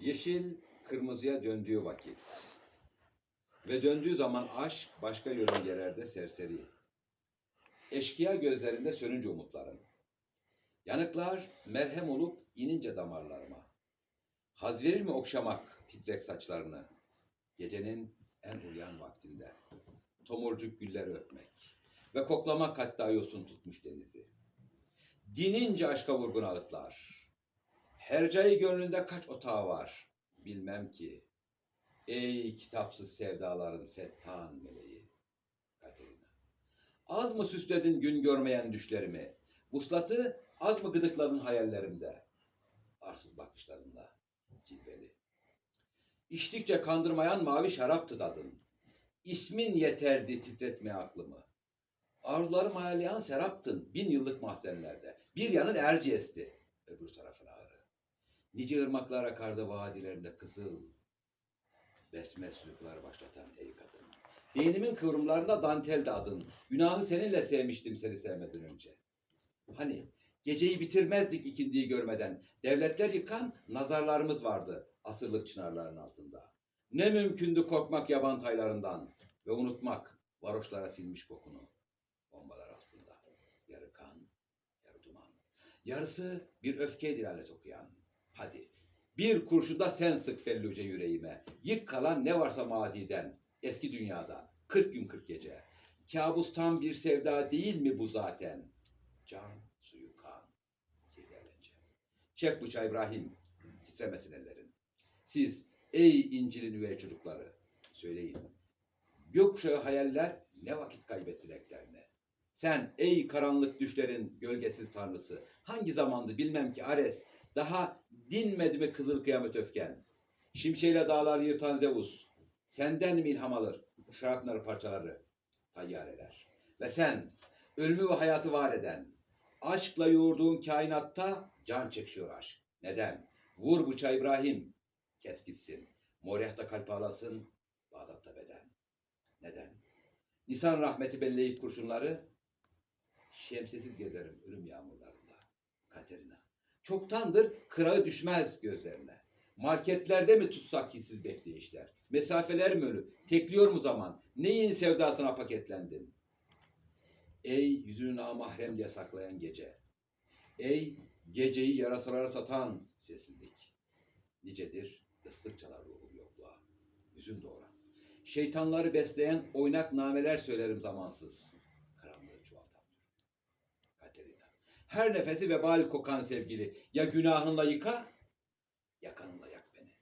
Yeşil kırmızıya döndüğü vakit ve döndüğü zaman aşk başka yörüngelerde serseri. Eşkıya gözlerinde sönünce umutlarım. Yanıklar merhem olup inince damarlarıma. Haz verir mi okşamak titrek saçlarını? Gecenin en uyuyan vaktinde. Tomurcuk gülleri öpmek ve koklamak hatta yosun tutmuş denizi. Dinince aşka vurgun ağıtlar. Hercai gönlünde kaç otağı var bilmem ki. Ey kitapsız sevdaların fettan meleği. Katerina. Az mı süsledin gün görmeyen düşlerimi? Vuslatı az mı gıdıkladın hayallerimde? Arsız bakışlarınla cilveli. İçtikçe kandırmayan mavi şaraptı tadın. İsmin yeterdi titretmeye aklımı. Arzularım ayarlayan seraptın bin yıllık mahzenlerde. Bir yanın Erciyes'ti, öbür tarafın ağrı. Nice ırmaklar akardı vadilerinde kızıl. Besme sülükler başlatan ey kadın. Beynimin kıvrımlarında danteldi adın. Günahı seninle sevmiştim seni sevmeden önce. Hani geceyi bitirmezdik ikindiyi görmeden. Devletler yıkan nazarlarımız vardı asırlık çınarların altında. Ne mümkündü korkmak yaban taylarından ve unutmak varoşlara silmiş kokunu bombalar altında. Yarı kan, yarı duman. Yarısı bir öfke dilalet okuyan. Hadi bir kurşunda sen sık felluce yüreğime. Yık kalan ne varsa maziden, eski dünyada. 40 gün 40 gece. Kabustan bir sevda değil mi bu zaten? Can, suyu, kan, kirlenece. Çek bıçağı İbrahim, titremesin ellerin. Siz ey İncil'in üvey çocukları, söyleyin. Gökkuşağı hayaller ne vakit kaybetti renklerine. Sen ey karanlık düşlerin gölgesiz tanrısı, hangi zamandı bilmem ki Ares, daha dinmedi mi kızıl kıyamet öfken? Şimşeyle dağlar yırtan Zeus, senden mi ilham alır şarapları parçaları, tayyareler? Ve sen, ölümü ve hayatı var eden, aşkla yoğurduğun kainatta can çekişiyor aşk. Neden? Vur bıçağı İbrahim, kes gitsin. Moriyah'ta kalp ağlasın, Bağdat'ta beden. Neden? Nisan rahmeti belleyip kurşunları, şemsiyesiz gezerim ölüm yağmurlarında. Katerina. Çoktandır kırağı düşmez gözlerine. Marketlerde mi tutsak hissiz bekleyişler? Mesafeler mi ölü? Tekliyor mu zaman? Neyin sevdasına paketlendin? Ey yüzünü namahrem diye saklayan gece. Ey geceyi yarasalara satan sessizlik. Nicedir ıslık çalar ruhum yokluğa. Hüzün doğuran. Şeytanları besleyen oynak nameler söylerim zamansız. Her nefesi vebal kokan sevgili. Ya günahınla yıka, ya kanınla yak beni.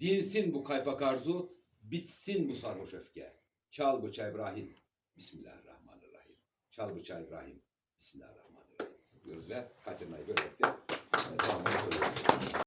Dinsin bu kaypak arzu, bitsin bu sarhoş öfke. Çal bıçağı İbrahim. Bismillahirrahmanirrahim. Çal bıçağı İbrahim. Bismillahirrahmanirrahim. Diyoruz ve Katerina'yı böylelikle tamamını.